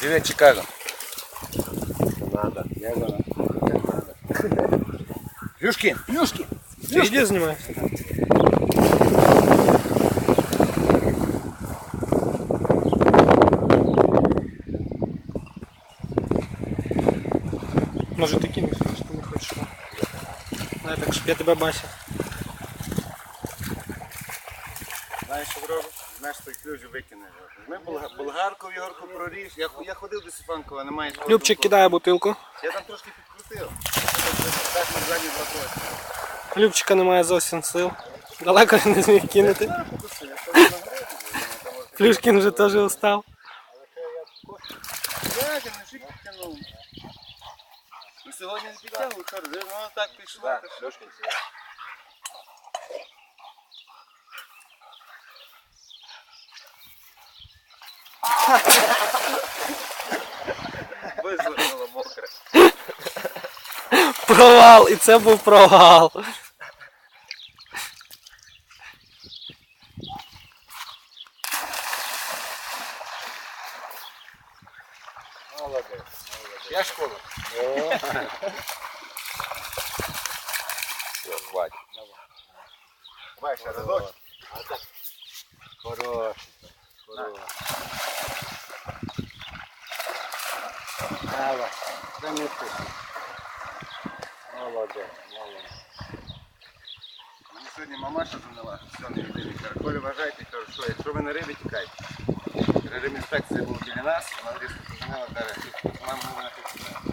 Привіт, Чикаго. Надо. Я за. Плюшкін. Плюшки. Відео знімаю. Може ти кинеш, що ти не хочеш. Дай так, щоб я тебе бачив. Знаєш, що зробиш? Той ключ викине. Ми болга- болгарку в Ігорку проріж. Я, ху- я ходив до Сифанкова, немає. чого Любчик толку. кидає бутилку. Я там трошки підкрутив. Так на задній блокнот. Любчика немає зовсім сил. Далеко він не зміг кинути. Покусив, я там може- Плюшкін вже теж устав. Як я не підтягнув. Ну сьогодні не підтягнув, кажу, воно так пішло. Так? Визвернуло мокре. Провал, і це був провал. Молодець, молодець. Я школа. Все, хватить. Давай ще разок. Давай. Пусти. Молодець, молодець. Мені сьогодні мамаша дзвонила, все не. Каже, Коля, вважайте, кажу, що якщо ви на рибі тікайте. Режим інспекції був біля нас, вона різко позвонила, каже, мама буде на півтора.